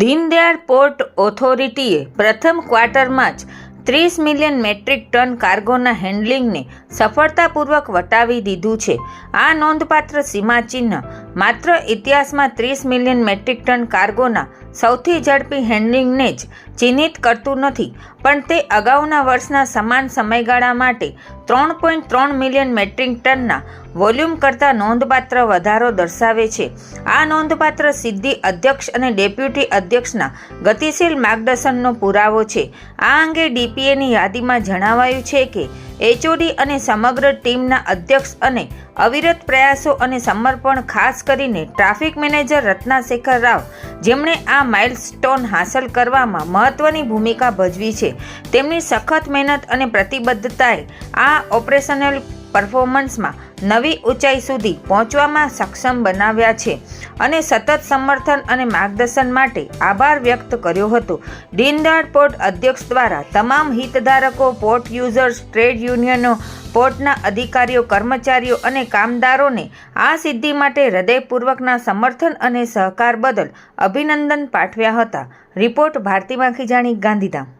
Deendayal port ઓથોરિટીએ પ્રથમ ક્વાર્ટરમાં જ ત્રીસ મિલિયન મેટ્રિક ટન કાર્ગોના હેન્ડલિંગને સફળતાપૂર્વક વટાવી દીધું છે. આ નોંધપાત્ર સીમાચિહ્ન માત્ર ઇતિહાસમાં ત્રીસ મિલિયન મેટ્રિક ટન કાર્ગોના સૌથી ઝડપી હેન્ડલિંગને જ ચિહ્નિત કરતું નથી, પણ તે અગાઉના વર્ષના સમાન સમયગાળા માટે ત્રણ પોઈન્ટ ત્રણ મિલિયન મેટ્રિક ટનના વોલ્યુમ કરતાં નોંધપાત્ર વધારો દર્શાવે છે. આ નોંધપાત્ર સિદ્ધિ અધ્યક્ષ અને ડેપ્યુટી અધ્યક્ષના ગતિશીલ માર્ગદર્શનનો પુરાવો છે. આ અંગે ડીપીએની યાદીમાં જણાવાયું છે કે એચઓડી અને સમગ્ર ટીમના અધ્યક્ષ અને અવિરત પ્રયાસો અને સમર્પણ ખાસ કરીને ટ્રાફિક મેનેજર રત્નાશેખર રાવ, જેમણે આ માઇલસ્ટોન હાંસલ કરવામાં મહત્વની ભૂમિકા ભજવી છે. તેમની સખત મહેનત અને પ્રતિબદ્ધતાએ આ ઓપરેશનલ પરફોર્મન્સમાં નવી ઊંચાઈ સુધી પહોંચવામાં સક્ષમ બનાવ્યા છે અને સતત સમર્થન અને માર્ગદર્શન માટે આભાર વ્યક્ત કર્યો હતો. દીનદયાળ પોર્ટ અધ્યક્ષ દ્વારા તમામ હિતધારકો, પોર્ટ યુઝર્સ, ટ્રેડ યુનિયનો, પોર્ટના અધિકારીઓ, કર્મચારીઓ અને કામદારોને આ સિદ્ધિ માટે હૃદયપૂર્વકના સમર્થન અને સહકાર બદલ અભિનંદન પાઠવ્યા હતા. રિપોર્ટ ભારતી માખીજાણી ગાંધીધામ.